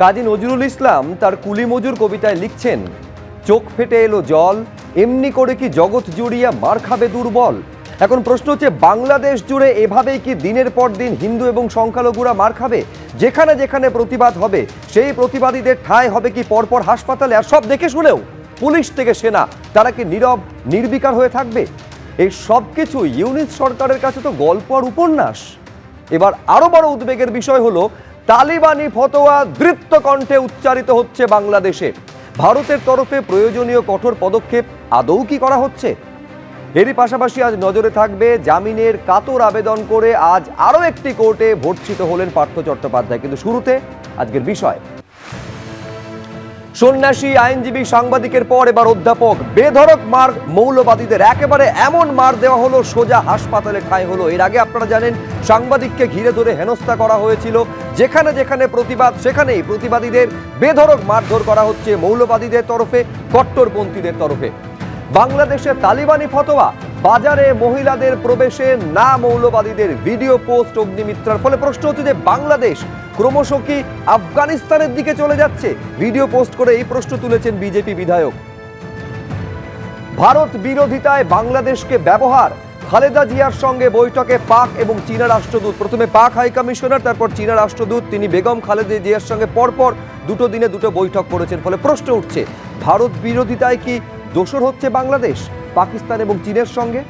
কাজী নজরুল ইসলাম তার কুলি মজুর কবিতায় লিখছেন, চোখ ফেটে এলো জল, এমনি করে কি জগৎ জুড়িয়া মার খাবে দুর্বল? এখন প্রশ্ন হচ্ছে, বাংলাদেশ জুড়ে এভাবেই কি দিনের পর দিন হিন্দু এবং সংখ্যালঘুরা মার খাবে? যেখানে যেখানে প্রতিবাদ হবে, সেই প্রতিবাদীদের ঠাঁই হবে কি পরপর হাসপাতালে? আর সব দেখে শুনেও পুলিশ থেকে সেনা, তারা কি নীরব, নির্বিকার হয়ে থাকবে? এই সব কিছু ইউনিট সরকারের কাছে তো গল্প আর উপন্যাস। এবার আরও বড় উদ্বেগের বিষয় হলো তালিবানি ফতোয়া দৃপ্ত কণ্ঠে উচ্চারিত হচ্ছে বাংলাদেশে। ভারতের তরফে প্রয়োজনীয় কঠোর পদক্ষেপ আদৌ কি করা হচ্ছে? এরই পাশাপাশি আজ নজরে থাকবে জামিনের কাতর আবেদন করে আজ আরও একটি কোর্টে ভর্তিত হলেন পার্থ চট্টোপাধ্যায়। কিন্তু শুরুতে আজকের বিষয়। সন্ন্যাসী, আইনজীবী, সাংবাদিকের পর এবার অধ্যাপক। বেধরক মার মৌলবাদীদের একেবারে এমন মার দেওয়া হলো, সোজা হাসপাতালে ঠাঁই হলো। এর আগে আপনারা জানেন, সাংবাদিককে ঘিরে ধরে হেনস্থা করা হয়েছিল। যেখানে যেখানে প্রতিবাদ, সেখানেই প্রতিবাদীদের বেধরক মারধর করা হচ্ছে মৌলবাদীদের তরফে, কট্টরপন্থীদের তরফে। বাংলাদেশে তালিবানি ফতোয়া, বাজারে মহিলাদের প্রবেশে না মৌলবাদীদের ভিডিও পোস্ট অগ্নিমিত্রার ফলে প্রশ্ন হচ্ছে যে বাংলাদেশ ক্রমশ কি আফগানিস্তানের দিকে চলে যাচ্ছে? ভিডিও পোস্ট করে এই প্রশ্ন তুলেছেন বিজেপি বিধায়ক। ভারত বিরোধিতায় বাংলাদেশকে ব্যবহার খালেদা জিয়ার সঙ্গে বৈঠকে পাক এবং চীনা রাষ্ট্রদূত। প্রথমে পাক হাই কমিশনার, তারপর চীনা রাষ্ট্রদূত, তিনি বেগম খালেদা জিয়ার সঙ্গে পরপর দুটো দিনে দুটো বৈঠক করেছেন, ফলে প্রশ্ন উঠছে, ভারত বিরোধিতায় কি দোষর হচ্ছে বাংলাদেশ, পাকিস্তান এবং চীনের সঙ্গে?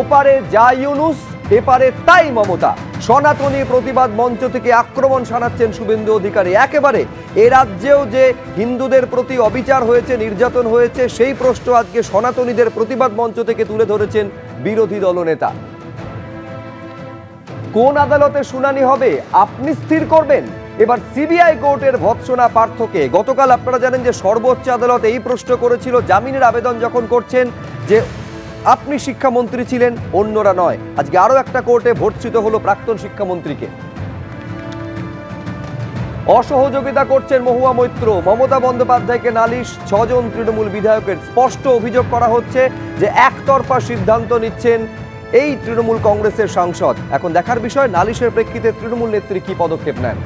ওপারে যা ইউনুস এপারে তাই মমতা। সনাতনী প্রতিবাদ মঞ্চ থেকে আক্রমণ শানাচ্ছেন শুভেন্দু অধিকারী। একেবারে এ রাজ্যেও যে হিন্দুদের প্রতি অবিচার হয়েছে, নির্যাতন হয়েছে, সেই প্রশ্ন আজকে সনাতনীদের প্রতিবাদ মঞ্চ থেকে তুলে ধরেছেন বিরোধী দলনেতা। কোন আদালতে শুনানি হবে? আপনি স্থির করবেন? এবার সিবিআই কোর্টের ভৎসনা পার্থকে। গতকাল আপনারা জানেন যে সর্বোচ্চ আদালত এই প্রশ্ন করেছিল, জামিনের আবেদন যখন করছেন যে আপনি শিক্ষামন্ত্রী ছিলেন, অন্যরা নয়। আজকে আরও একটা কোর্টে ভর্তিত হলো প্রাক্তন শিক্ষামন্ত্রীকে। অসহযোগিতা করছেন মহুয়া মৈত্র। মমতা বন্দ্যোপাধ্যায়কে নালিশ, ছজন তৃণমূল বিধায়কের স্পষ্ট অভিযোগ করা হচ্ছে যে একতরফা সিদ্ধান্ত নিচ্ছেন এই তৃণমূল কংগ্রেসের সাংসদ। এখন দেখার বিষয়, নালিশের প্রেক্ষিতে তৃণমূল নেত্রী কি পদক্ষেপ নেন?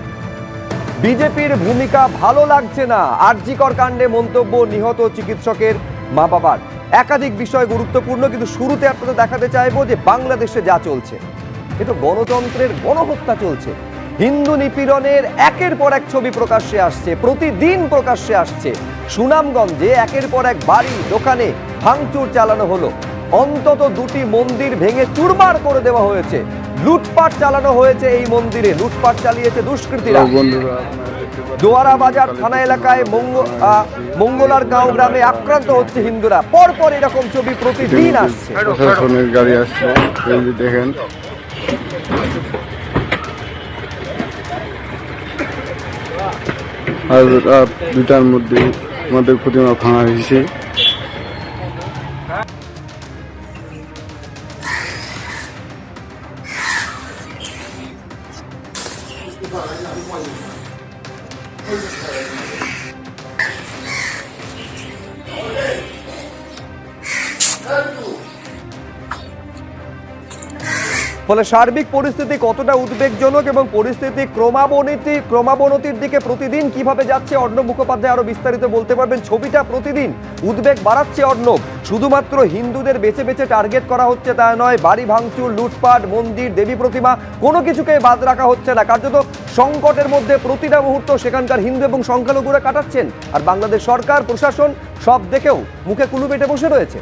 বিজেপির ভূমিকা ভালো লাগছে না। আরজিকর কাণ্ডে মন্তব্য নিহত চিকিৎসকের মা বাবার একাধিক বিষয় গুরুত্বপূর্ণ, কিন্তু শুরুতে আপনাদের দেখাতে চাইব যে বাংলাদেশে যা চলছে। এটা গণতন্ত্রের গণহত্যা চলছে। হিন্দু নিপীড়নের একের পর এক ছবি প্রকাশ্যে আসছে, প্রতিদিন প্রকাশ্যে আসছে। সুনামগঞ্জে একের পর এক বাড়ি, দোকানে ভাঙচুর চালানো হলো। অন্তত দুটি মন্দির ভেঙে চুরমার করে দেওয়া হয়েছে। লুটপাট চালানো হয়েছে এই মন্দিরে। লুটপাট চালিয়েছে দুষ্কৃতীরা। বন্ধুরা দোয়ারা বাজার থানা এলাকায় মঙ্গ মঙ্গলার গাঁও গ্রামে আক্রান্ত হচ্ছে হিন্দুরা। পরপর এরকম ছবি প্রতিদিন আসছে। প্রশাসনের গাড়ি আসছে। দেখেন। আর দুটার মধ্যে আমাদের প্রতিমা ভাঙা হয়েছে ফলে সার্বিক পরিস্থিতি কতটা উদ্বেগজনক এবং পরিস্থিতি ক্রমাবনতি ক্রমাবনতির দিকে প্রতিদিন কীভাবে যাচ্ছে অর্ণব মুখোপাধ্যায় আরও বিস্তারিত বলতে পারবেন। ছবিটা প্রতিদিন উদ্বেগ বাড়াচ্ছে অর্ণব। শুধুমাত্র হিন্দুদের বেছে বেছে টার্গেট করা হচ্ছে তা নয়, বাড়ি ভাঙচুর, লুটপাট, মন্দির, দেবী প্রতিমা, কোনো কিছুকে বাদ রাখা হচ্ছে না। কার্যত সংকটের মধ্যে প্রতিটা মুহূর্ত সেখানকার হিন্দু এবং সংখ্যালঘুরা কাটাচ্ছেন। আর বাংলাদেশ সরকার, প্রশাসন সব দেখেও মুখে কুলু পেটে বসে রয়েছে।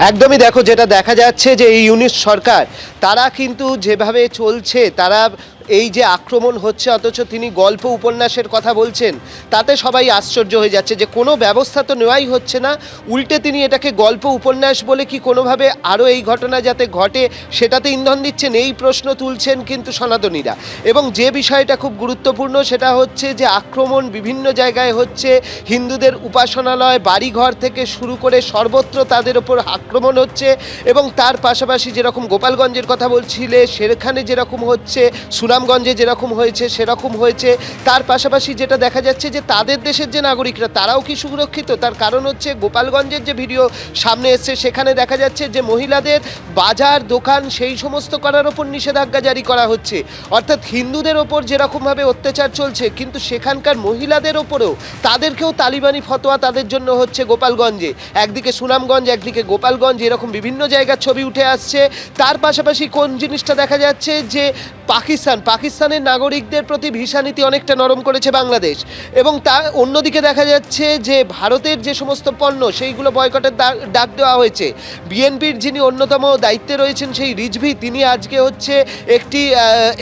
একদমই দেখো যেটা দেখা যাচ্ছে যে এই ইউনিট সরকার তারা কিন্তু যেভাবে চলছে তারা এই যে আক্রমণ হচ্ছে, অথচ তিনি গল্প উপন্যাসের কথা বলছেন, তাতে সবাই আশ্চর্য হয়ে যাচ্ছে যে কোনো ব্যবস্থা তো নেওয়াই হচ্ছে না। উল্টে তিনি এটাকে গল্প উপন্যাস বলে কি কোনোভাবে আরও এই ঘটনা যাতে ঘটে, সেটাতে ইন্ধন দিচ্ছেন, এই প্রশ্ন তুলছেন কিন্তু সনাতনীরা। এবং যে বিষয়টা খুব গুরুত্বপূর্ণ, সেটা হচ্ছে যে আক্রমণ বিভিন্ন জায়গায় হচ্ছে, হিন্দুদের উপাসনালয়, বাড়িঘর থেকে শুরু করে সর্বত্র তাদের ওপর আক্রমণ হচ্ছে, এবং তার পাশাপাশি যেরকম গোপালগঞ্জের কথা বলছিলে সেখানে যেরকম হচ্ছে, সুনাম সুনামগঞ্জে যেরকম হয়েছে, সেরকম হয়েছে। তার পাশাপাশি যেটা দেখা যাচ্ছে যে তাদের দেশের যে নাগরিকরা, তারাও কি সুরক্ষিত? তার কারণ হচ্ছে গোপালগঞ্জের যে ভিডিও সামনে এসছে, সেখানে দেখা যাচ্ছে যে মহিলাদের বাজার, দোকান, সেই সমস্ত করার ওপর নিষেধাজ্ঞা জারি করা হচ্ছে। অর্থাৎ হিন্দুদের ওপর যেরকমভাবে অত্যাচার চলছে, কিন্তু সেখানকার মহিলাদের ওপরেও তাদেরকেও তালিবানি ফতোয়া তাদের জন্য হচ্ছে গোপালগঞ্জে। একদিকে সুনামগঞ্জ, একদিকে গোপালগঞ্জ, এরকম বিভিন্ন জায়গার ছবি উঠে আসছে। তার পাশাপাশি কোন জিনিসটা দেখা যাচ্ছে যে পাকিস্তান পাকিস্তানের নাগরিকদের প্রতি ভিসা নীতি অনেকটা নরম করেছে বাংলাদেশ এবং তা অন্যদিকে দেখা যাচ্ছে যে ভারতের যে সমস্ত পণ্য, সেইগুলো বয়কটের ডাক দেওয়া হয়েছে। বিএনপির যিনি অন্যতম দায়িত্বে রয়েছেন সেই রিজভি, তিনি আজকে হচ্ছে একটি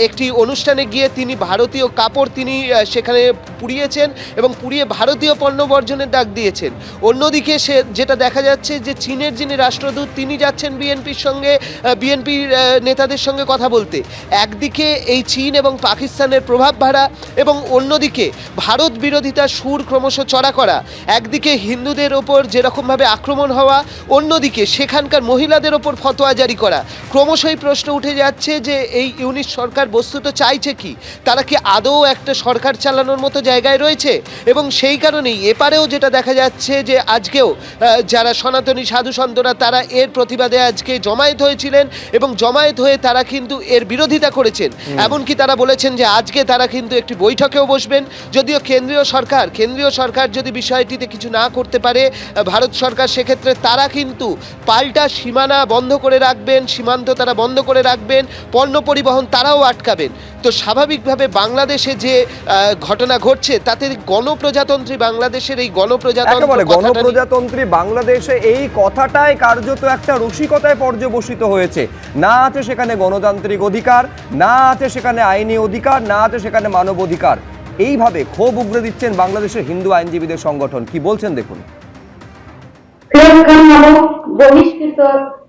একটি অনুষ্ঠানে গিয়ে তিনি ভারতীয় কাপড় তিনি সেখানে পুড়িয়েছেন এবং পুড়িয়ে ভারতীয় পণ্য বর্জনের ডাক দিয়েছেন। অন্যদিকে সে, যেটা দেখা যাচ্ছে যে চীনের যিনি রাষ্ট্রদূত, তিনি যাচ্ছেন বিএনপির সঙ্গে বিএনপির নেতাদের সঙ্গে কথা বলতে। একদিকে এই চীন এবং পাকিস্তানের প্রভাব ভাড়া এবং অন্যদিকে ভারত বিরোধিতার সুর ক্রমশ চড়া করা একদিকে হিন্দুদের ওপর যেরকমভাবে আক্রমণ হওয়া অন্যদিকে সেখানকার মহিলাদের ওপর ফতোয়া জারি করা। ক্রমশই প্রশ্ন উঠে যাচ্ছে যে এই ইউনিট সরকার বস্তুত চাইছে কি? তারা কি আদৌ একটা সরকার চালানোর মতো জায়গায় রয়েছে? এবং সেই কারণেই এপারেও যেটা দেখা যাচ্ছে যে আজকেও যারা সনাতনী সাধু সন্তরা তারা এর প্রতিবাদে আজকে জমায়েত হয়েছিলেন এবং জমায়েত হয়ে তারা কিন্তু এর বিরোধিতা করেছেন। এমনকি তারা বলেছেন যে আজকে তারা কিন্তু একটি বৈঠকেও বসবেন। যদিও কেন্দ্রীয় সরকার কেন্দ্রীয় সরকার যদি বিষয়টিতে কিছু না করতে পারে ভারত সরকার সেক্ষেত্রে তারা কিন্তু পাল্টা সীমানা বন্ধ করে রাখবেন সীমান্ত তারা বন্ধ করে রাখবেন পণ্য পরিবহন তারাও আটকাবেন। তো স্বাভাবিকভাবে বাংলাদেশে যে ঘটনা ঘটছে তাতে গণপ্রজাতন্ত্রী বাংলাদেশের এই গণপ্রজাতন্ত্র গণপ্রজাতন্ত্রী বাংলাদেশে এই কথাটাই কার্যত একটা রসিকতায় পর্যবসিত হয়েছে। না আছে সেখানে গণতান্ত্রিক অধিকার না আছে সেখানে আইনি অধিকার, না আছে সেখানে মানব অধিকার। এইভাবে ক্ষোভ উগরে দিচ্ছেন বাংলাদেশের হিন্দু আইনজীবীদের সংগঠন। কি বলছেন দেখুন। বহিষ্কৃত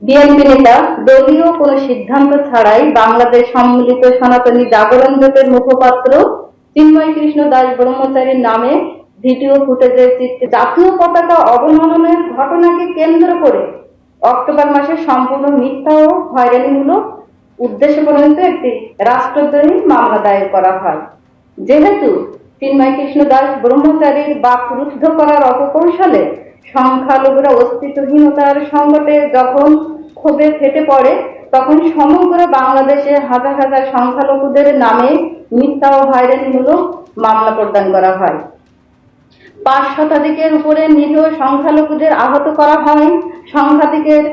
বিএনপি নেতা, দলীয় সিদ্ধান্ত ছাড়াই বাংলাদেশ সম্মিলিত সনাতনী জাগরণ জোটের মুখপাত্র চিন্ময় কৃষ্ণ দাস ব্রহ্মচারীর নামে ভিডিও ফুটেজের চিত্রে জাতীয় পতাকা অবমাননের ঘটনাকে কেন্দ্র করে অক্টোবর মাসে সম্পূর্ণ মিথ্যা ও হয়রানিমূলক উদ্দেশ্য পর্যন্ত একটি রাষ্ট্রদ্রোহী মামলা দায়ের করা হয়। যেহেতু চিন্ময় কৃষ্ণ দাস ব্রহ্মচারীর বা রুদ্ধ করার অপকৌশলে সংখ্যালঘুরা অস্তিত্বহীনতার সংকটে যখন ক্ষোভে ফেটে পড়ে, তখন সমগ্র বাংলাদেশে হাজার হাজার সংখ্যালঘুদের নামে মিথ্যা ও হয়রানিমূলক মামলা প্রদান করা হয়। পাঁচ শতাধিকের উপরে নিরীহ সংখ্যালঘুদের আহত করা হয়। সংখ্যাধিকের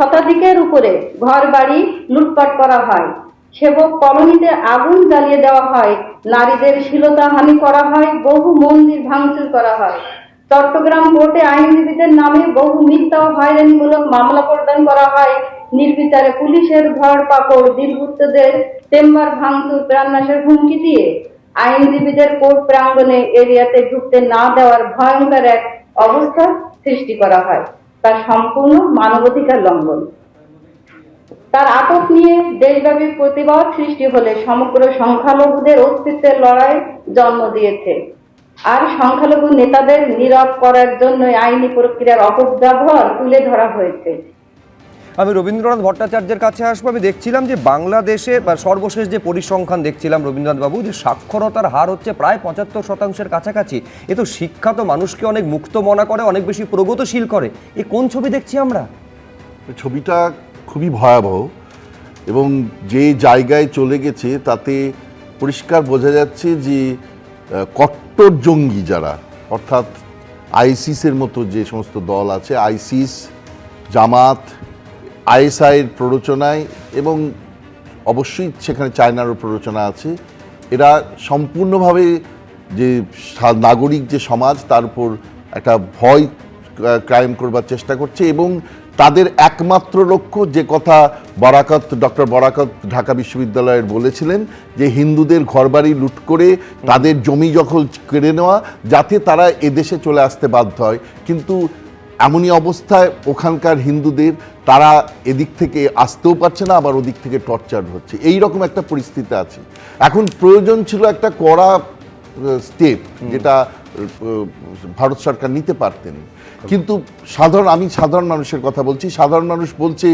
শতাধিকের উপরে ঘর বাড়ি লুটপাট করা হয়। সেবক কলোনিতে আগুন জ্বালিয়ে দেওয়া হয়। নারীদের শ্লীলতাহানি করা হয়। বহু মন্দির ভাঙচুর করা হয়। চট্টগ্রাম কোর্টে আইনজীবীদের নামে বহু মিথ্যা ও হয়রানিমূলক মামলা প্রদান করা হয়। নির্বিচারে পুলিশের ধর পাকড় দুর্বৃত্তদের চেম্বার ভাঙচুর, প্রাণনাশের হুমকি দিয়ে আইনজীবীদের কোর্ট প্রাঙ্গণে এরিয়াতে ঢুকতে না দেওয়ার ভয়ঙ্কর এক অবস্থা সৃষ্টি করা হয়। তা সম্পূর্ণ মানবাধিকার লঙ্ঘন। তার আটক নিয়ে দেশব্যাপী প্রতিবাদ সৃষ্টি হলে সমগ্র সংখ্যালঘুদের অস্তিত্বের লড়াই জন্ম দিয়েছে। আর সংখ্যালঘু নেতাদের নীরব করার জন্য আইনি প্রক্রিয়ার অপব্যবহার তুলে ধরা হয়েছে। আমি রবীন্দ্রনাথ ভট্টাচার্যের কাছে আসব। আমি দেখছিলাম যে বাংলাদেশে বা সর্বশেষ যে পরিসংখ্যান দেখছিলাম রবীন্দ্রনাথবাবু, যে সাক্ষরতার হার হচ্ছে প্রায় পঁচাত্তর শতাংশের কাছাকাছি। এ তো শিক্ষা তো মানুষকে অনেক মুক্ত মনা করে, অনেক বেশি প্রগতিশীল করে। এ কোন ছবি দেখছি আমরা? ছবিটা খুবই ভয়াবহ এবং যে জায়গায় চলে গেছে তাতে পরিষ্কার বোঝা যাচ্ছে যে কট্টর জঙ্গি যারা, অর্থাৎ আইসিসের মতো যে সমস্ত দল আছে, আইসিস, জামাত আইএসআইয়ের প্ররোচনায় এবং অবশ্যই সেখানে চায়নারও প্ররোচনা আছে। এরা সম্পূর্ণভাবে যে নাগরিক যে সমাজ, তার উপর একটা ভয় ক্রাইম করবার চেষ্টা করছে এবং তাদের একমাত্র লক্ষ্য যে কথা বরাকত, ডক্টর বরাকত ঢাকা বিশ্ববিদ্যালয়ের বলেছিলেন, যে হিন্দুদের ঘরবাড়ি লুট করে তাদের জমি দখল কেড়ে নেওয়া, যাতে তারা এদেশে চলে আসতে বাধ্য হয়। কিন্তু এমনই অবস্থায় ওখানকার হিন্দুদের তারা এদিক থেকে আসতেও পারছে না আবার ওদিক থেকে টর্চার হচ্ছে। এই রকম একটা পরিস্থিতি আছে। এখন প্রয়োজন ছিল একটা কড়া স্টেপ যেটা ভারত সরকার নিতে পারতেন। কিন্তু সাধারণ আমি সাধারণ মানুষের কথা বলছি সাধারণ মানুষ বলছে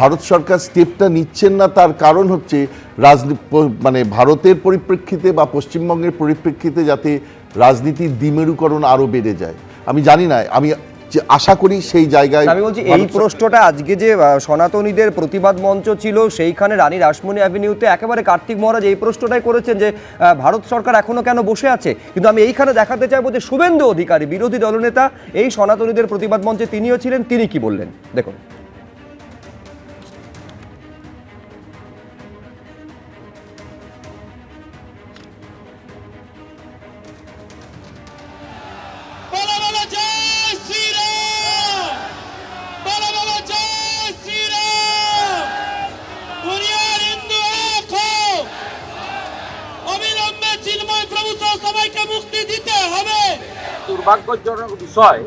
ভারত সরকার স্টেপটা নিচ্ছেন না তার কারণ হচ্ছে রাজনীতি মানে ভারতের পরিপ্রেক্ষিতে বা পশ্চিমবঙ্গের পরিপ্রেক্ষিতে যাতে রাজনীতির দ্বিমেরুকরণ আরও বেড়ে যায়। আমি জানি না আমি যে আশা করি সেই জায়গায় আমি বলছি এই প্রশ্নটা আজকে যে সনাতনীদের প্রতিবাদ মঞ্চ ছিল সেইখানে রানী রাসমণি অ্যাভিনিউতে একেবারে কার্তিক মহারাজ এই প্রশ্নটাই করেছেন যে ভারত সরকার এখনও কেন বসে আছে? কিন্তু আমি এইখানে দেখাতে চাইব যে শুভেন্দু অধিকারী বিরোধী দলনেতা এই সনাতনীদের প্রতিবাদ মঞ্চে তিনিও ছিলেন তিনি কি বললেন? দেখুন। বিষয়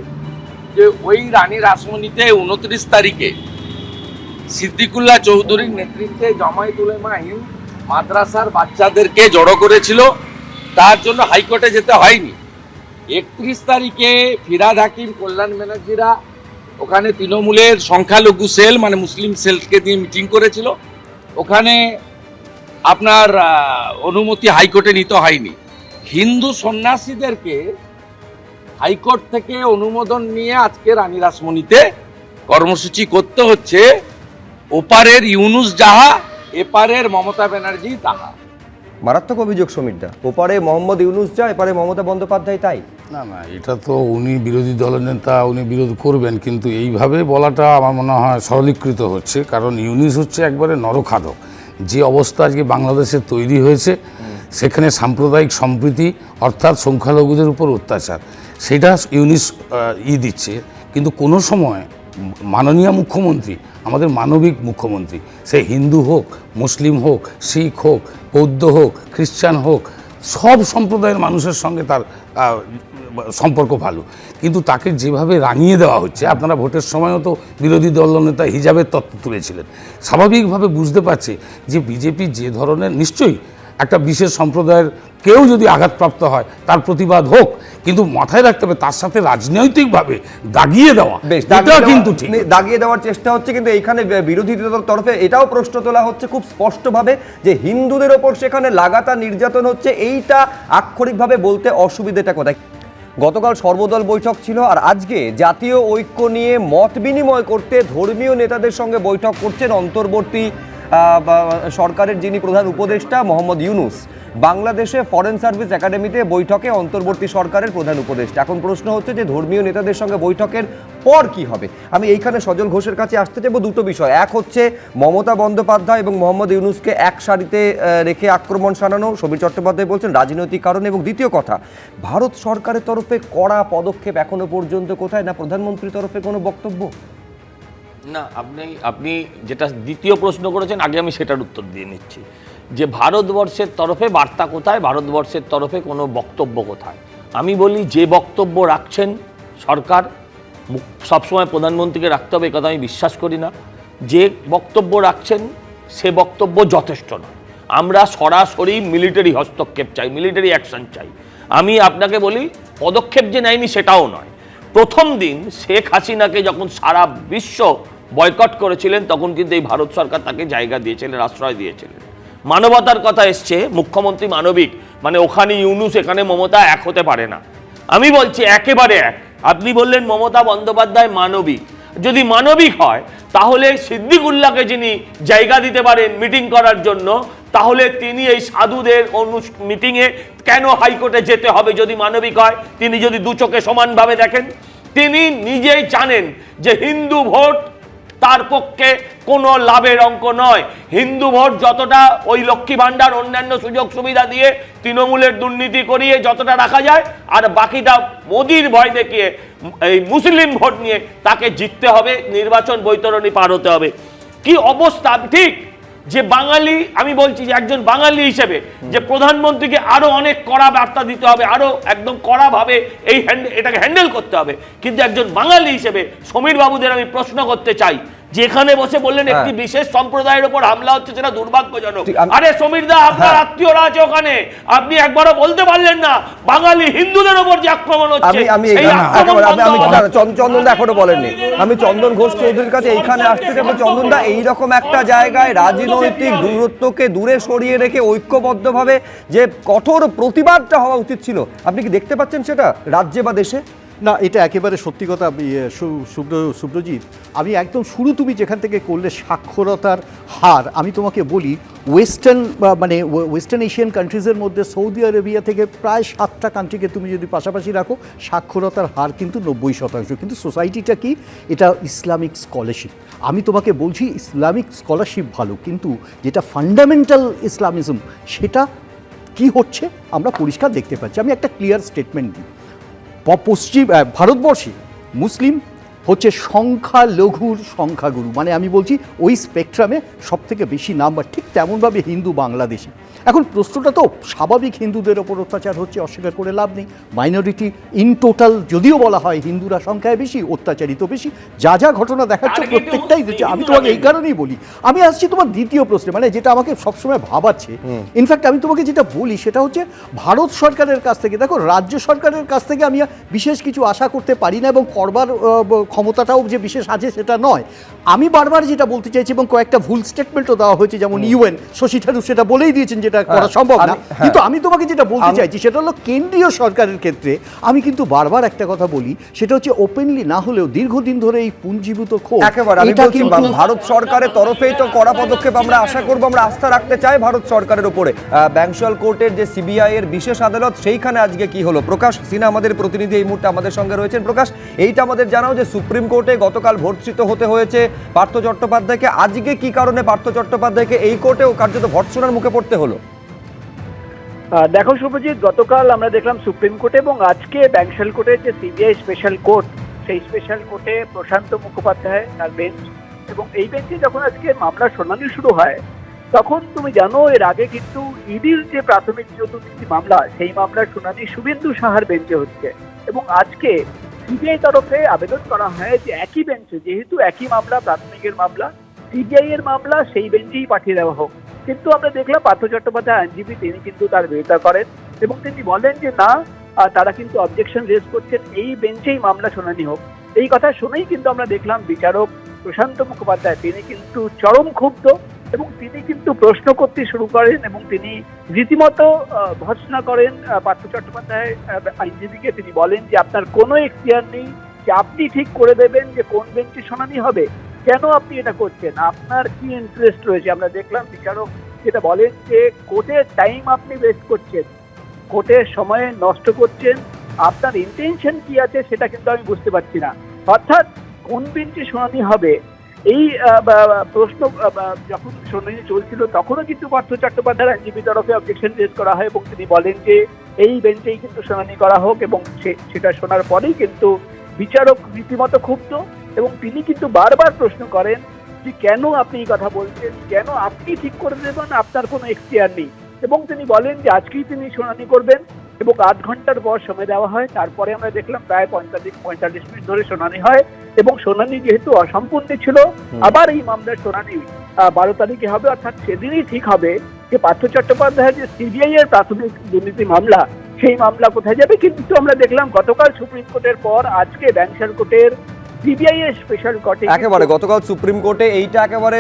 যে ওই রানী রাসমণিতে উনত্রিশ তারিখে সিদ্দিকুল্লাহ চৌধুরীর নেতৃত্বে জামায়াত উলেমা হিন্দ মাদ্রাসার বাচ্চাদেরকে জড়ো করেছিল। তার জন্য হাইকোর্টে যেতে হয়নি। একত্রিশ তারিখে ফিরাদ হাকিম, কল্যাণ ব্যানার্জিরা ওখানে তৃণমূলের সংখ্যালঘু সেল মানে মুসলিম সেলকে দিয়ে মিটিং করেছিল। ওখানে আপনার অনুমতি হাইকোর্টে নিতে হয়নি। হিন্দু সন্ন্যাসীদেরকে হাইকোর্ট থেকে অনুমোদন নিয়ে আজকে রানী রাসমণিতে কর্মসূচি করতে হচ্ছে ওপারের ইউনুস যাহা এপারের মমতা ব্যানার্জি তাহা। মারাত্মক অভিযোগ সমীরদা ওপারে মোহাম্মদ ইউনুস যা এপারে মমতা বন্দ্যোপাধ্যায় তাই? না না এটা তো উনি বিরোধী দলের নেতা উনি বিরোধ করবেন কিন্তু এইভাবে বলাটা আমার মনে হয় সরলীকৃত হচ্ছে কারণ ইউনিস হচ্ছে একবারে নরখাদক। যে অবস্থা আজকে বাংলাদেশে তৈরি হয়েছে সেখানে সাম্প্রদায়িক সম্প্রীতি অর্থাৎ সংখ্যালঘুদের উপর অত্যাচার। সেটা ইউনিস ই দিচ্ছে। কিন্তু কোনো সময় মাননীয় মুখ্যমন্ত্রী, আমাদের মানবিক মুখ্যমন্ত্রী, সে হিন্দু হোক, মুসলিম হোক, শিখ হোক, বৌদ্ধ হোক, খ্রিস্টান হোক, সব সম্প্রদায়ের মানুষের সঙ্গে তার সম্পর্ক ভালো। কিন্তু তাকে যেভাবে রাঙিয়ে দেওয়া হচ্ছে, আপনারা ভোটের সময়ও তো বিরোধী দলনেতা হিজাবের তত্ত্ব তুলেছিলেন। স্বাভাবিকভাবে বুঝতে পারছে যে বিজেপি যে ধরনের, নিশ্চয়ই একটা বিশেষ সম্প্রদায়ের কেউ যদি আঘাতপ্রাপ্ত হয় তার প্রতিবাদ হোক কিন্তু মাথায় রাখতে হবে তার সাথে রাজনৈতিকভাবে দাগিয়ে দেওয়া এটা কিন্তু ঠিক। দাগিয়ে দেওয়ার চেষ্টা হচ্ছে কিন্তু এইখানে বি- বিরোধী দলের তরফে এটাও প্রশ্ন তোলা হচ্ছে খুব স্পষ্টভাবে যে হিন্দুদের ওপর সেখানে লাগাতার নির্যাতন হচ্ছে এইটা আক্ষরিকভাবে বলতে অসুবিধাটা কোথায়? গতকাল সর্বদল বৈঠক ছিল আর আজকে জাতীয় ঐক্য নিয়ে মত বিনিময় করতে ধর্মীয় নেতাদের সঙ্গে বৈঠক করছেন অন্তর্বর্তী সরকারের যিনি প্রধান উপদেষ্টা, মোহাম্মদ ইউনুস, বাংলাদেশে ফরেন সার্ভিস একাডেমিতে বৈঠকে অন্তর্বর্তী সরকারের প্রধান উপদেষ্টা। এখন প্রশ্ন হচ্ছে যে, ধর্মীয় নেতাদের সঙ্গে বৈঠকের পর কি হবে? আমি এইখানে সজল ঘোষের কাছে আসতে চাইব দুটো বিষয়। এক হচ্ছে, মমতা বন্দ্যোপাধ্যায় এবং মোহাম্মদ ইউনুসকে এক সারিতে রেখে আক্রমণ শানানো, সমীর চট্টোপাধ্যায় বলছেন রাজনৈতিক কারণে এবং দ্বিতীয় কথা, ভারত সরকারের তরফে কড়া পদক্ষেপ এখনও পর্যন্ত কোথায়? না প্রধানমন্ত্রীর তরফে কোনো বক্তব্য? না, আপনি আপনি যেটা দ্বিতীয় প্রশ্ন করেছেন, আগে আমি সেটার উত্তর দিয়ে নিচ্ছি। যে ভারতবর্ষের তরফে বার্তা কোথায়? ভারতবর্ষের তরফে কোনো বক্তব্য কোথায়? আমি বলি, যে বক্তব্য রাখছেন সরকার সবসময় প্রধানমন্ত্রীকে রাখতে হবে কথা আমি বিশ্বাস করি না। যে বক্তব্য রাখছেন, সে বক্তব্য যথেষ্ট নয়। আমরা সরাসরি মিলিটারি হস্তক্ষেপ চাই, মিলিটারি অ্যাকশন চাই। আমি আপনাকে বলি, পদক্ষেপ যে নেয়নি সেটাও নয়। প্রথম দিন শেখ হাসিনাকে যখন সারা বিশ্ব বয়কট করেছিলেন, তখন কিন্তু এই ভারত সরকার তাকে জায়গা দিয়েছিলেন, আশ্রয় দিয়েছিলেন। মানবতার কথা এসছে, মুখ্যমন্ত্রী মানবিক মানে ওখানে ইউনুস, এখানে মমতা এক হতে পারে না। আমি বলছি একেবারে এক। আপনি বললেন মমতা বন্দ্যোপাধ্যায় মানবিক। যদি মানবিক হয়, তাহলে সিদ্দিকুল্লাহকে যিনি জায়গা দিতে পারেন মিটিং করার জন্য, তাহলে তিনি এই সাধুদের অনু- মিটিংয়ে কেন হাইকোর্টে যেতে হবে যদি মানবিক হয়? তিনি যদি দু চোখে সমানভাবে দেখেন। তিনি নিজেই জানেন যে হিন্দু ভোট তার পক্ষে কোনো লাভের অঙ্ক নয়। হিন্দু ভোট যতটা ওই লক্ষ্মী ভাণ্ডার অন্যান্য সুযোগ সুবিধা দিয়ে তৃণমূলের দুর্নীতি করিয়ে যতটা রাখা যায়, আর বাকিটা মোদির ভয় দেখিয়ে এই মুসলিম ভোট নিয়ে তাকে জিততে হবে, নির্বাচন বৈতরণী পার হতে হবে। কি অবস্থা? ঠিক? যে বাঙালি আমি বলছি যে একজন বাঙালি হিসেবে যে প্রধানমন্ত্রীকে আরও অনেক কড়া বার্তা দিতে হবে আরও একদম কড়াভাবে এই হ্যান্ড এটাকে হ্যান্ডেল করতে হবে। কিন্তু একজন বাঙালি হিসেবে সমীর বাবুদের আমি প্রশ্ন করতে চাই যেখানে বসে বললেন হ্যাঁ। একটি বিশেষ সম্প্রদায়ের উপর হামলা হচ্ছে সেটা দুর্ভাগ্যজনক। আরে সমীর দা আপনার হ্যাঁ। আত্মীয়রা আছে ওখানে। আপনি একবারও বলতে পারলেন না বাঙালি হিন্দুদের উপর যে আক্রমণ হচ্ছে। আমি আমি আমি চন্দন দা এখনও বলেননি। আমি চন্দন ঘোষ চৌধুরীর কাছে এইখানে আসতে চাই চন্দন দা এইরকম একটা জায়গায় রাজনৈতিক দূরত্বকে দূরে সরিয়ে রেখে ঐক্যবদ্ধভাবে যে কঠোর প্রতিবাদটা হওয়া উচিত ছিল। আপনি কি দেখতে পাচ্ছেন সেটা রাজ্যে বা দেশে? না এটা একেবারে সত্যি কথা ইয়ে, সুব্র সুব্রজিৎ আমি একদম শুরু তুমি যেখান থেকে করলে সাক্ষরতার হার আমি তোমাকে বলি ওয়েস্টার্ন মানে ওয়ে- ওয়েস্টার্ন এশিয়ান কান্ট্রিজের মধ্যে সৌদি আরেবিয়া থেকে প্রায় সাতটা কান্ট্রিকে তুমি যদি পাশাপাশি রাখো সাক্ষরতার হার কিন্তু নব্বই শতাংশ। কিন্তু সোসাইটিটা কি? এটা ইসলামিক স্কলারশিপ আমি তোমাকে বলছি ইসলামিক স্কলারশিপ ভালো কিন্তু যেটা ফান্ডামেন্টাল ইসলামিজম সেটা কি হচ্ছে? আমরা পরিষ্কার দেখতে পাচ্ছি। আমি একটা ক্লিয়ার স্টেটমেন্ট দিই। পশ্চিম ভারতবর্ষে মুসলিম হচ্ছে সংখ্যালঘুর সংখ্যাগুরু। মানে আমি বলছি ওই স্পেকট্রামে সব থেকে বেশি নাম্বার ঠিক তেমনভাবে হিন্দু বাংলাদেশি। এখন প্রশ্নটা তো স্বাভাবিক হিন্দুদের ওপর অত্যাচার হচ্ছে অস্বীকার করে লাভ নেই। মাইনরিটি ইন টোটাল যদিও বলা হয় হিন্দুরা সংখ্যায় বেশি অত্যাচারিত বেশি যা যা ঘটনা দেখাচ্ছে প্রত্যেকটাই হচ্ছে হচ্ছে আমি তোমাকে এই কারণেই বলি আমি আসছি তোমার দ্বিতীয় প্রশ্নে মানে যেটা আমাকে সবসময় ভাবাচ্ছে। ইনফ্যাক্ট আমি তোমাকে যেটা বলি সেটা হচ্ছে ভারত সরকারের কাছ থেকে দেখো রাজ্য সরকারের কাছ থেকে আমি বিশেষ কিছু আশা করতে পারি না এবং করবার ক্ষমতাটাও যে বিশেষ আছে সেটা নয়। আমি বারবার যেটা বলতে চাইছি এবং কয়েকটা ভুল স্টেটমেন্টও দেওয়া হয়েছে যেমন ইউএন শশী থারুর সেটা বলেই দিয়েছেন যেটা করা হ্যাঁ, সম্ভব না। হ্যাঁ। কিন্তু আমি তোমাকে যেটা বলতে চাইছি সেটা হলো কেন্দ্রীয় সরকারের ক্ষেত্রে আমি কিন্তু বারবার একটা কথা বলি সেটা হচ্ছে ওপেনলি না হলেও দীর্ঘদিন ধরে এই পুঞ্জীভূত ক্ষোভ একেবারে আমি বলছি ভারত সরকারের তরফেই তো কড়া পদক্ষেপ আমরা আশা করব আমরা আস্থা রাখতে চাই ভারত সরকারের উপরে। ব্যাংশাল কোর্টের যে সিবিআই এর বিশেষ আদালত সেইখানে আজকে কি হলো? প্রকাশ সিনহা আমাদের প্রতিনিধি এই মুহূর্তে আমাদের সঙ্গে রয়েছেন। প্রকাশ এইটা আমাদের জানাও যে সুপ্রিম কোর্টে গতকাল ভর্ৎসিত হতে হয়েছে পার্থ চট্টোপাধ্যায়কে। আজকে কি কারণে পার্থ চট্টোপাধ্যায়কে এই কোর্টেও কার্যত ভর্ৎসনার মুখে পড়তে হলো? দেখো শুভজিৎ, গতকাল আমরা দেখলাম সুপ্রিম কোর্টে এবং আজকে ব্যাংশাল কোর্টের যে সিবিআই স্পেশাল কোর্ট সেই স্পেশাল কোর্টে প্রশান্ত মুখোপাধ্যায় তার বেঞ্চ এবং এই বেঞ্চে যখন আজকে মামলার শুনানি শুরু হয় তখন তুমি জানো, এর আগে কিন্তু ইডির যে প্রাথমিক চতুর্থী মামলা, সেই মামলার শুনানি শুভেন্দু সাহার বেঞ্চে হচ্ছে। এবং আজকে সিবিআই তরফে আবেদন করা হয় যে একই বেঞ্চে, যেহেতু একই মামলা, প্রাথমিকের মামলা, সিবিআই এর মামলা সেই বেঞ্চেই পাঠিয়ে দেওয়া হোক। কিন্তু আমরা দেখলাম, পার্থ চট্টোপাধ্যায় আইনজীবী, তিনি কিন্তু তার বিরোধিতা করেন এবং তিনি বলেন যে না তারা কিন্তু অবজেকশন রেজ করছেন, এই বেঞ্চেই মামলা শুনানি হোক। এই কথা শুনেই কিন্তু আমরা দেখলাম বিচারক প্রশান্ত মুখোপাধ্যায়, তিনি কিন্তু চরম ক্ষুব্ধ। এবং তিনি কিন্তু প্রশ্ন করতে শুরু করেন এবং তিনি রীতিমতো আহ, ভর্ৎসনা করেন পার্থ চট্টোপাধ্যায় আইনজীবীকে। তিনি বলেন যে আপনার কোনো এখতিয়ার নেই যে আপনি ঠিক করে দেবেন যে কোন বেঞ্চে শুনানি হবে। কেন আপনি এটা করছেন? আপনার কি ইন্টারেস্ট রয়েছে? আমরা দেখলাম বিচারক যেটা বলেন যে কোর্টের টাইম আপনি ওয়েস্ট করছেন। কোর্টের সময় নষ্ট করছেন। আপনার ইন্টেনশন কি আছে সেটা কিন্তু আমি বুঝতে পারছি না। অর্থাৎ কোন বেঞ্চে শুনানি হবে? এই প্রশ্ন যখন শুনানি চলছিল, তখনও কিন্তু পার্থ চট্টোপাধ্যায়ের আইনজীবী তরফে অবজেকশন রেজ করা হয় এবং তিনি বলেন যে এই বেঞ্চেই কিন্তু শুনানি করা হোক এবং সেটা শোনার পরেই কিন্তু বিচারক রীতিমতো ক্ষুব্ধ এবং তিনি কিন্তু বারবার প্রশ্ন করেন যে কেন আপনি এই কথা বলছেন? কেন আপনি ঠিক করে দেবেন? আপনার কোনো এখতিয়ার নেই। এবং তিনি বলেন যে আজকেই তিনি শুনানি করবেন। এবং আধ ঘণ্টার পর সময় দেওয়া হয়। তারপরে আমরা দেখলাম প্রায় পঁয়তাল্লিশ পঁয়তাল্লিশ মিনিট ধরে শুনানি হয় এবং শুনানি যেহেতু অসম্পূর্ণ ছিল আবার এই মামলার শুনানি বারো তারিখে হবে অর্থাৎ সেদিনই ঠিক হবে যে পার্থ চট্টোপাধ্যায়ের যে সিবিআই এর প্রাথমিক দুর্নীতি মামলা সেই মামলা কোথায় যাবে? কিন্তু আমরা দেখলাম গতকাল সুপ্রিম কোর্টের পর আজকে ব্যাংসার কোর্টের সিবিআই এর স্পেশাল কোর্টে একেবারে গতকাল সুপ্রিম কোর্টে এইটা একেবারে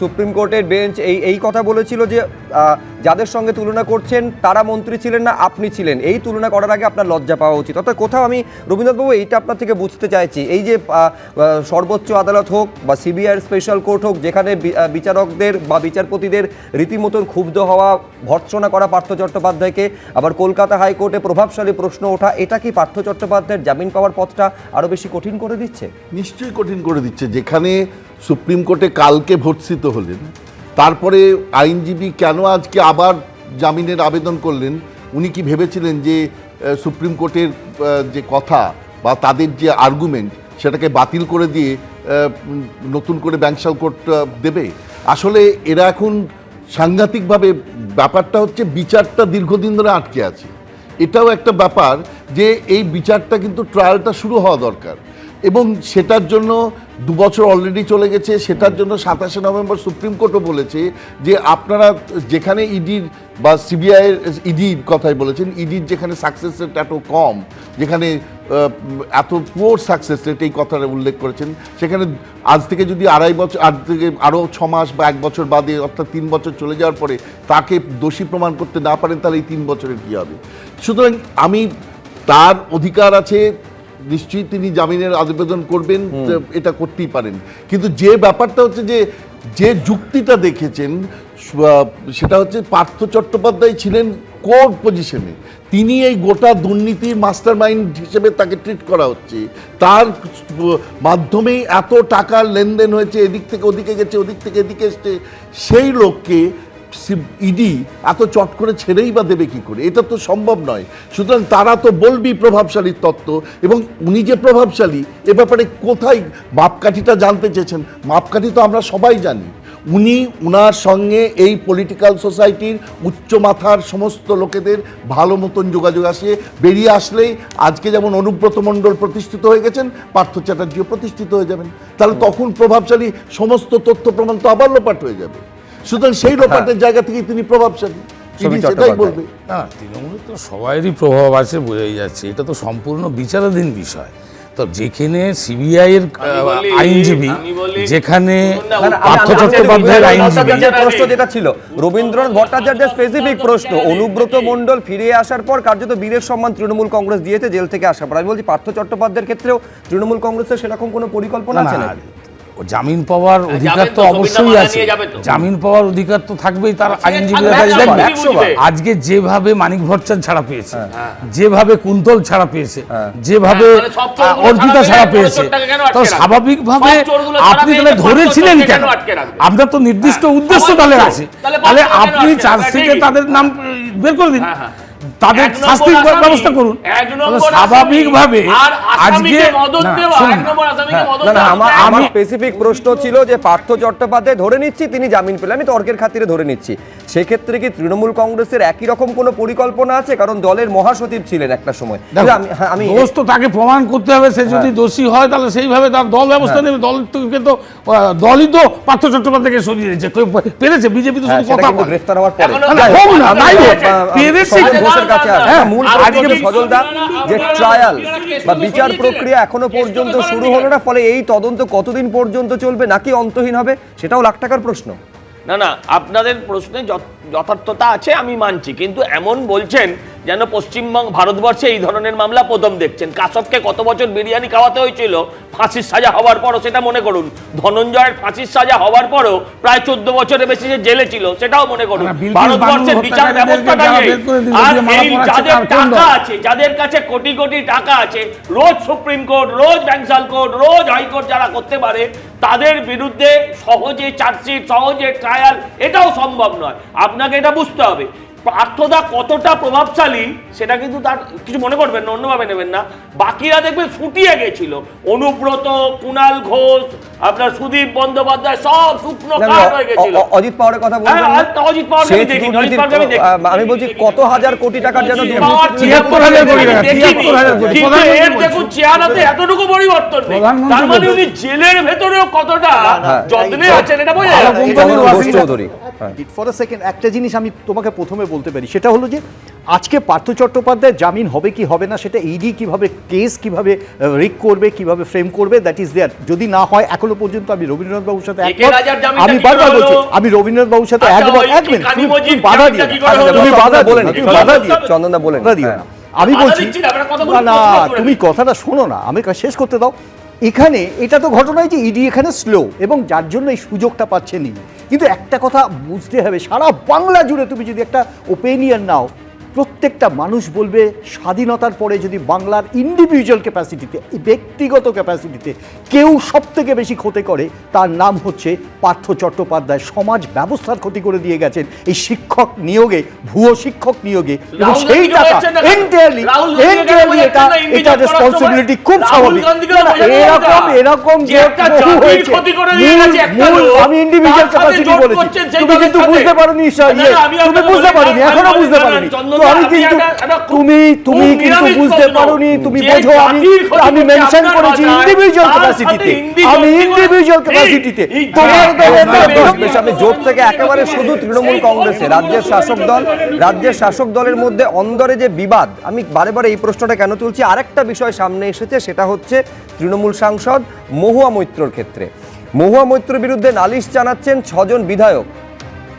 সুপ্রিম কোর্টের বেঞ্চ এই এই কথা বলেছিল যে যাদের সঙ্গে তুলনা করছেন তারা মন্ত্রী ছিলেন না আপনি ছিলেন। এই তুলনা করার আগে আপনার লজ্জা পাওয়া উচিত। অর্থাৎ কোথাও আমি রবীন্দ্রনাথবাবু এইটা আপনার থেকে বুঝতে চাইছি। এই যে সর্বোচ্চ আদালত হোক বা সিবিআইয়ের স্পেশাল কোর্ট হোক যেখানে বিচারকদের বা বিচারপতিদের রীতিমতন ক্ষুব্ধ হওয়া ভর্ৎসনা করা পার্থ চট্টোপাধ্যায়কে আবার কলকাতা হাইকোর্টে প্রভাবশালী প্রশ্ন ওঠা এটা কি পার্থ চট্টোপাধ্যায়ের জামিন পাওয়ার পথটা আরও বেশি কঠিন করে দিচ্ছে? নিশ্চয়ই কঠিন করে দিচ্ছে। যেখানে সুপ্রিম কোর্টে কালকে ভর্ৎসিত হলেন, তারপরে আইনজীবী কেন আজকে আবার জামিনের আবেদন করলেন? উনি কি ভেবেছিলেন যে সুপ্রিম কোর্টের যে কথা বা তাদের যে আর্গুমেন্ট সেটাকে বাতিল করে দিয়ে নতুন করে ব্যাংশাল কোর্ট দেবে? আসলে এরা এখন সাংঘাতিকভাবে, ব্যাপারটা হচ্ছে বিচারটা দীর্ঘদিন ধরে আটকে আছে। এটাও একটা ব্যাপার যে, এই বিচারটা কিন্তু ট্রায়ালটা শুরু হওয়া দরকার। এবং সেটার জন্য দু বছর অলরেডি চলে গেছে, সেটার জন্য সাতাশে নভেম্বর সুপ্রিম কোর্টও বলেছে যে আপনারা যেখানে ইডির বা সিবিআই ইডির কথাই বলেছেন ইডির যেখানে সাকসেস রেট এত কম, যেখানে এত পুয়ার সাকসেস রেট এই কথাটা উল্লেখ করেছেন, সেখানে আজ থেকে যদি আড়াই বছর, আজ থেকে আরও ছ মাস বা এক বছর বাদে অর্থাৎ তিন বছর চলে যাওয়ার পরে তাকে দোষী প্রমাণ করতে না পারেন, তাহলে এই তিন বছরের কী হবে? সুতরাং আমি, তার অধিকার আছে নিশ্চয়ই তিনি জামিনের আবেদন করবেন এটা করতেই পারেন। কিন্তু যে ব্যাপারটা হচ্ছে যে যে যুক্তিটা দেখেছেন সেটা হচ্ছে পার্থ চট্টোপাধ্যায় ছিলেন কোর পজিশনে। তিনি এই গোটা দুর্নীতির মাস্টার মাইন্ড হিসেবে তাকে ট্রিট করা হচ্ছে। তার মাধ্যমেই এত টাকার লেনদেন হয়েছে এদিক থেকে ওদিকে গেছে ওদিক থেকে এদিকে এসছে। সেই লোককে ইডি এত চট করে ছেড়েই বা দেবে কি করে? এটা তো সম্ভব নয়। সুতরাং তারা তো বলবি প্রভাবশালী তত্ত্ব এবং উনি যে প্রভাবশালী এ ব্যাপারে কোথায় মাপকাঠিটা জানতে চেয়েছেন? মাপকাঠি তো আমরা সবাই জানি। উনি উনার সঙ্গে এই পলিটিক্যাল সোসাইটির উচ্চ মাথার সমস্ত লোকেদের ভালো মতন যোগাযোগ আসে। বেরিয়ে আসলেই আজকে যেমন অনুব্রত মণ্ডল প্রতিষ্ঠিত হয়ে গেছেন পার্থ চ্যাটার্জিও প্রতিষ্ঠিত হয়ে যাবেন। তাহলে তখন প্রভাবশালী সমস্ত তথ্য প্রমাণ তো আবার লোপাট হয়ে যাবে। সুতরাং সেই লোপাটের জায়গা থেকে তিনি প্রভাবশালী সেটাই বলবে। না তৃণমূলের তো সবারই প্রভাব আছে বোঝাই যাচ্ছে। এটা তো সম্পূর্ণ বিচারাধীন বিষয়। তো যেখানে সিবিআই এর আইনজীবী যেখানে পার্থ চট্টোপাধ্যায়ের আইনজীবী। প্রশ্ন যেটা ছিল রবীন্দ্রনাথ ভট্টাচার্যের স্পেসিফিক প্রশ্ন অনুব্রত মণ্ডল ফিরে আসার পর কার্যত বীরের সম্মান তৃণমূল কংগ্রেস দিয়েছে জেল থেকে আসার পর। আমি বলছি পার্থ চট্টোপাধ্যায়ের ক্ষেত্রেও তৃণমূল কংগ্রেসের সেরকম কোনো পরিকল্পনা আছে না জামিন পাওয়ার অধিকার তো, অবশ্যই আছে। জামিন পাওয়ার অধিকার তো থাকবেই তার আইনজীবীরা কাছে দেখবে আজকে যেভাবে মানিক ভট্টাচার্য ছাড়া পেয়েছে হ্যাঁ। যেভাবে কুন্তল ছাড়া পেয়েছে যেভাবে হ্যাঁ, মানে অর্পিতা ছাড়া পেয়েছে তো? স্বাভাবিকভাবে আপনি তাহলে ধরেছিলেন কেন? আপনার তো নির্দিষ্ট উদ্দেশ্য তাহলে আছে তাহলে আপনি চার্জশিটে রাখবে? তাদের নাম বের করে দিন হ্যাঁ, হ্যাঁ। তাদের আসামি, ব্যবস্থা করুন স্বাভাবিকভাবে আজকে হ্যাঁ, আমার আমার স্পেসিফিক প্রশ্ন ছিল যে পার্থ চট্টোপাধ্যায় ধরে নিচ্ছি তিনি জামিন পেলে আমি তর্কের খাতিরে ধরে নিচ্ছি সেক্ষেত্রে কি তৃণমূল কংগ্রেসের একই রকম কোনো পরিকল্পনা আছে কারণ দলের মহাসচিব ছিলেন একটা সময় আমি হ্যাঁ, দোষ তো তাকে প্রমাণ করতে হবে সে যদি দোষী হয় তাহলে সেইভাবে তার দল ব্যবস্থা নেবে দল থেকে তো দলই তো পার্থ চট্টোপাধ্যায়কে সরিয়ে দিয়েছে পেরেছে বিজেপি তো হ্যাঁ, শুধু কথা গ্রেফতার হওয়ার পরে পেরেছে। কাছে আছে হ্যাঁ, মূল প্রশ্ন আজকে সজলদা যে ট্রায়াল বা বিচার প্রক্রিয়া এখনও পর্যন্ত শুরু হলো না? ফলে এই তদন্ত কতদিন পর্যন্ত চলবে? নাকি অন্তহীন হবে? সেটাও লাখ টাকার প্রশ্ন। না না আপনাদের প্রশ্নে যথার্থতা আছে আমি মানছি। কিন্তু এমন বলছেন যেন পশ্চিমবঙ্গ ভারতবর্ষে এই ধরনের মামলা প্রথম দেখছেন। কাসবকে কত বছর বিরিয়ানি খাওয়াতে হয়েছিল? ফাঁসির সাজা হওয়ার পরও সেটা মনে করুন। ধনঞ্জয়ের ফাঁসির সাজা হওয়ার পরও প্রায় চোদ্দ বছরের বেশি যে জেলে ছিল সেটাও মনে করুন। ভারতবর্ষের বিচার ব্যবস্থাটা নেই। আর এই যাদের টাকা আছে যাদের কাছে কোটি কোটি টাকা আছে রোজ সুপ্রিম কোর্ট রোজ ব্যাংসাল কোর্ট রোজ হাইকোর্ট যারা করতে পারে তাদের বিরুদ্ধে সহজে চার্জশিট সহজে ট্রায়াল এটাও সম্ভব নয়। আপনাকে এটা বুঝতে হবে। পার্থদা কতটা প্রভাবশালী, সেটা কিন্তু তার কিছু মনে করবেন না, অন্যভাবে নেবেন না। বাকিরা দেখবেন ফুটিয়ে গেছিল। অনুব্রত কুণাল ঘোষ আপনার সুদীপ বন্দ্যোপাধ্যায় সব শুকনো কাঠ হয়ে গেছিল অজিত পাওয়ারের কথা বলবেন হ্যাঁ, না? আর অজিত পাওয়ারকে আমি অজিত আমি দেখি- আমি বলছি কত হাজার কোটি টাকার যেন কোটি টাকা, কোটি। কিন্তু এর দেখুন চেহারাতে এতটুকু পরিবর্তন নেই তার মানে। উনি জেলের ভেতরেও কতটা যত্নে আছেন এটা বোঝা যাচ্ছে। কোম্পানির ওয়াসিম চৌধুরী হ্যাঁ। ফর আ সেকেন্ড একটা জিনিস আমি তোমাকে প্রথমে বলতে পারি সেটা হলো যে আজকে পার্থ চট্টোপাধ্যায় জামিন হবে কি হবে না সেটা ইডি কীভাবে কেস কীভাবে রিক করবে কীভাবে ফ্রেম করবে দ্যাট ইজ দেয়ার যদি না হয় এখনও পর্যন্ত আমি রবীন্দ্রনাথ বাবুর সাথে আমি বারবার বলছি আমি রবীন্দ্রনাথ বাবুর সাথে আচ্ছা, ওই এক মিনিট তুমি- বাধা দিও। না। তুমি বাধা দিও বলেন, না, তুমি বাধা দিও। চন্দনদা বলেন, বাধা দিও হ্যাঁ। না। আমি বলছি না, তুমি কথাটা শোনো না আমি শেষ করতে দাও। এখানে এটা তো ঘটনায় যে ইডি এখানে স্লো এবং যার জন্য এই সুযোগটা পাচ্ছে নি। কিন্তু একটা কথা বুঝতে হবে সারা বাংলা জুড়ে তুমি যদি একটা ওপিনিয়ন নাও প্রত্যেকটা মানুষ বলবে স্বাধীনতার পরে যদি বাংলার ইন্ডিভিজুয়াল ক্যাপাসিটিতে ব্যক্তিগত ক্যাপাসিটিতে কেউ সব থেকে বেশি ক্ষতি করে তার নাম হচ্ছে পার্থ চট্টোপাধ্যায়। সমাজ ব্যবস্থার ক্ষতি করে দিয়ে গেছেন এই শিক্ষক নিয়োগে ভুয়ো শিক্ষক নিয়োগে। এবং সেই টাকা? এন্টায়ারলি এন্টায়ারলি এটা রেসপন্সিবিলিটি খুব স্বাভাবিক। এরকম এরকম যে আমি ইন্ডিভিজুয়াল ক্যাপাসিটি বলেছি। তুমি কিন্তু বুঝতে পারোনি ইয়ে। তুমি বুঝতে পারোনি এখনও বুঝতে পারোনি। আমি কিন্তু তুমি তুমি কিন্তু বুঝতে পারোনি তুমি বোঝো আমি আমি মেনশন করেছি ইন্ডিভিজুয়াল ক্যাপাসিটিতে আমি ইন্ডিভিজুয়াল ক্যাপাসিটিতে তোমার দলের আমি জোট থেকে একেবারে শুধু তৃণমূল কংগ্রেসে রাজ্যের শাসক দল রাজ্যের শাসক দলের মধ্যে অন্দরে যে বিবাদ আমি বারে বারে এই প্রশ্নটা কেন তুলছি? আরেকটা বিষয় সামনে এসেছে সেটা হচ্ছে তৃণমূল সাংসদ মহুয়া মৈত্রর ক্ষেত্রে। মহুয়া মৈত্রর বিরুদ্ধে নালিশ জানাচ্ছেন ছজন বিধায়ক।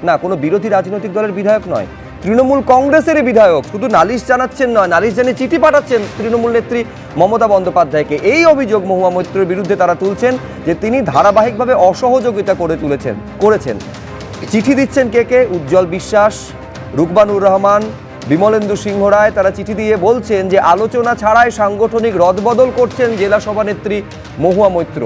না কোনো বিরোধী রাজনৈতিক দলের বিধায়ক নয়। তৃণমূল কংগ্রেসের বিধায়ক। শুধু নালিশ জানাচ্ছেন নয়, নালিশ জানিয়ে চিঠি পাঠাচ্ছেন তৃণমূল নেত্রী মমতা বন্দ্যোপাধ্যায়কে। এই অভিযোগ মহুয়া মৈত্রের বিরুদ্ধে তারা তুলছেন যে তিনি ধারাবাহিকভাবে অসহযোগিতা করে তুলেছেন, করেছেন। চিঠি দিচ্ছেন কে কে? উজ্জ্বল বিশ্বাস, রুকবানুর রহমান, বিমলেন্দু সিংহ রায়। তারা চিঠি দিয়ে বলছেন যে আলোচনা ছাড়াই সাংগঠনিক রদবদল করছেন জেলা সভানেত্রী মহুয়া মৈত্র।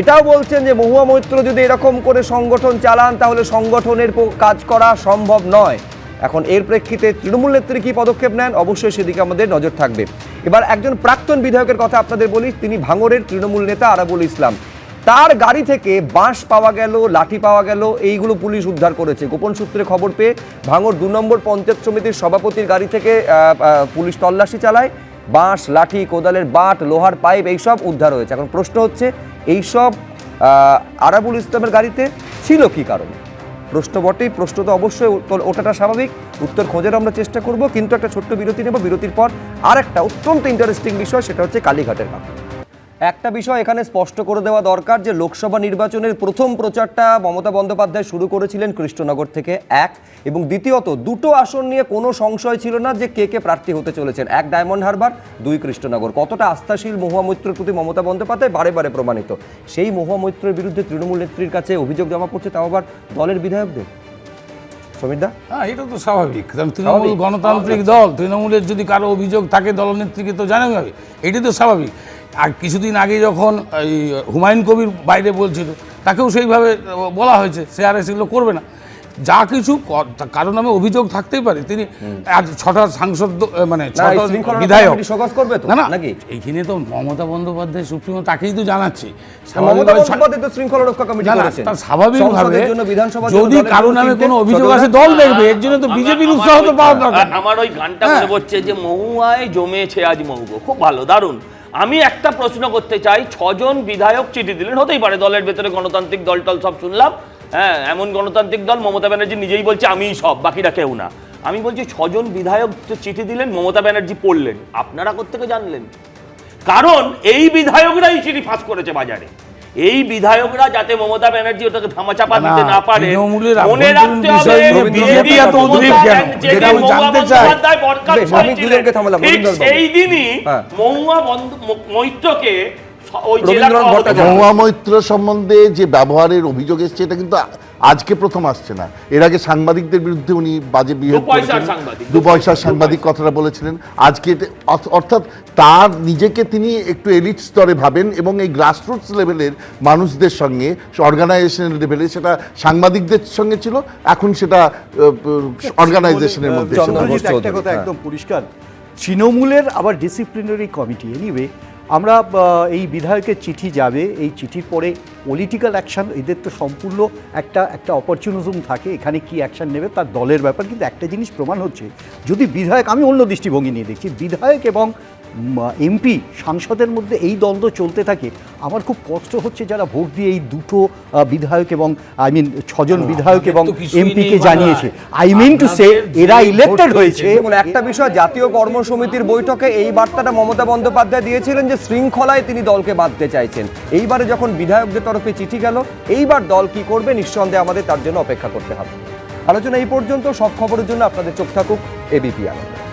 এটাও বলছেন যে মহুয়া মৈত্র যদি এরকম করে সংগঠন চালান, তাহলে সংগঠনের কাজ করা সম্ভব নয়। এখন এর প্রেক্ষিতে তৃণমূল নেত্রী কি পদক্ষেপ নেন? অবশ্যই সেদিকে আমাদের নজর থাকবে। এবার একজন প্রাক্তন বিধায়কের কথা আপনাদের বলি, তিনি ভাঙরের তৃণমূল নেতা আরাবুল ইসলাম। তার গাড়ি থেকে বাঁশ পাওয়া গেল, লাঠি পাওয়া গেল, এইগুলো পুলিশ উদ্ধার করেছে। গোপন সূত্রে খবর পেয়ে ভাঙর দু নম্বর পঞ্চায়েত সমিতির সভাপতির গাড়ি থেকে পুলিশ তল্লাশি চালায়। বাঁশ, লাঠি, কোদালের বাট, লোহার পাইপ, এইসব উদ্ধার হয়েছে। এখন প্রশ্ন হচ্ছে, এইসব আরাবুল ইসলামের গাড়িতে ছিল কি কারণে? প্রশ্ন বটেই, প্রশ্ন তো অবশ্যই ওটাটা স্বাভাবিক। উত্তর খোঁজার আমরা চেষ্টা করব, কিন্তু একটা ছোট্ট বিরতি নেব। বিরতির পর আর একটা অত্যন্ত ইন্টারেস্টিং বিষয়, সেটা হচ্ছে কালীঘাটের কাপ একটা বিষয় এখানে স্পষ্ট করে দেওয়া দরকার যে লোকসভা নির্বাচনের প্রথম প্রচারটা মমতা বন্দ্যোপাধ্যায় শুরু করেছিলেন কৃষ্ণনগর থেকে এক এবং দ্বিতীয়ত দুটো আসন নিয়ে কোনো সংশয় ছিল না যে কে কে প্রার্থী হতে চলেছেন। এক ডায়মন্ড হারবার দুই কৃষ্ণনগর। কতটা আস্থাশীল মহুয়া মৈত্রের প্রতি মমতা বন্দ্যোপাধ্যায়? বারে বারে প্রমাণিত। সেই মহুয়া মৈত্রের বিরুদ্ধে তৃণমূল নেত্রীর কাছে অভিযোগ জমা পড়ছে তাও আবার দলের বিধায়কদের। সমীরদা হ্যাঁ এটা তো স্বাভাবিক। কারণ তৃণমূল গণতান্ত্রিক দল তৃণমূলের যদি কারও অভিযোগ থাকে দলনেত্রীকে তো জানাই হবে। এটি তো স্বাভাবিক। আর কিছুদিন আগে যখন এই হুমায়ুন কবির বাইরে বলছিল তাকেও সেইভাবে বলা হয়েছে সে আর সেগুলো করবে না। যা কিছু কারও নামে অভিযোগ থাকতেই পারে তিনি আজ ছটা সাংসদ মানে বিধায়ক। করবে তো, না না নাকি? এইখানে তো মমতা বন্দ্যোপাধ্যায় সুপ্রিমো তাকেই তো জানাচ্ছে। স্বাভাবিকভাবে যদি কারও নামে কোনো অভিযোগ আসে দল দেখবে এর জন্য তো বিজেপির আমার- উৎসাহ তো পাওয়া ওই- দরকার আমার ওই গানটা হ্যাঁ। মনে পড়ছে যে মহুয়ায় জমেছে আজ মহুগো খুব ভালো দারুণ। আমি একটা প্রশ্ন করতে চাই, ছজন বিধায়ক চিঠি দিলেন, হতেই পারে দলের ভেতরে গণতান্ত্রিক দল টল সব শুনলাম। হ্যাঁ এমন গণতান্ত্রিক দল, মমতা ব্যানার্জি নিজেই বলছে, আমিই সব, বাকিরা কেউ না। আমি বলছি, ছজন বিধায়ক চিঠি দিলেন, মমতা ব্যানার্জি পড়লেন, আপনারা কোথেকে জানলেন? কারণ এই বিধায়করাই চিঠি ফাঁস করেছে বাজারে। এই বিধায়করা যাতে মমতা ব্যানার্জি ওটাকে ধামাচাপা দিতে না পারে মনে রাখতে হবে বিজেপি এত উদ্বেগ কেন? যেটা আমি জানতে চাই। আমি দুজনকে থামালাম, রবীন্দ্রনাথ সেই দিনই হ্যাঁ। মহুয়া মৈত্রকে ওই জেলা রবীন্দ্রনাথ ভট্টাচার্য। মহুয়া মৈত্র সম্বন্ধে যে ব্যবহারের অভিযোগ এসেছে এটা কিন্তু আজকে প্রথম আসছে না এর আগে সাংবাদিকদের বিরুদ্ধে উনি বাজে বিহেভ দু পয়সার করেছিলেন। সাংবাদিক, দু দু পয়সার পয়সা, সাংবাদিক কথাটা বলেছিলেন আজকে অর্থাৎ তার নিজেকে তিনি একটু এলিট স্তরে ভাবেন এবং এই গ্রাসরুটস লেভেলের মানুষদের সঙ্গে অর্গানাইজেশন লেভেলে সেটা সাংবাদিকদের সঙ্গে ছিল এখন সেটা অর্গানাইজেশনের মধ্যে। তৃণমূলের একটা কথা হ্যাঁ। একদম পরিষ্কার তৃণমূলের আবার ডিসিপ্লিনারি কমিটি এনিওয়ে আমরা এই বিধায়কের চিঠি যাবে এই চিঠির পরে পলিটিক্যাল অ্যাকশান এদের তো সম্পূর্ণ একটা একটা অপরচুনিজম থাকে, এখানে কি অ্যাকশান নেবে তার দলের ব্যাপার, কিন্তু একটা জিনিস প্রমাণ হচ্ছে, যদি বিধায়ক, আমি অন্য দৃষ্টিভঙ্গি নিয়ে দেখছি, বিধায়ক এবং এমপি সাংসদের মধ্যে এই দ্বন্দ্ব চলতে থাকে। আমার খুব কষ্ট হচ্ছে যারা ভোট দিয়ে এই দুটো বিধায়ক এবং আই মিন ছজন বিধায়ক এবং এমপিকে জানিয়েছে। আই মিন টু সে এরা ইলেক্টেড হয়েছে। একটা বিষয় জাতীয় কর্মসমিতির বৈঠকে এই বার্তাটা মমতা বন্দ্যোপাধ্যায় দিয়েছিলেন যে শৃঙ্খলায় তিনি দলকে বাঁধতে চাইছেন। এইবারে যখন বিধায়কদের তরফে চিঠি গেল এইবার দল কি করবে নিঃসন্দেহে আমাদের তার জন্য অপেক্ষা করতে হবে। আলোচনা এই পর্যন্ত সব খবরের জন্য আপনাদের চোখ থাকুক এবিপি আনন্দ।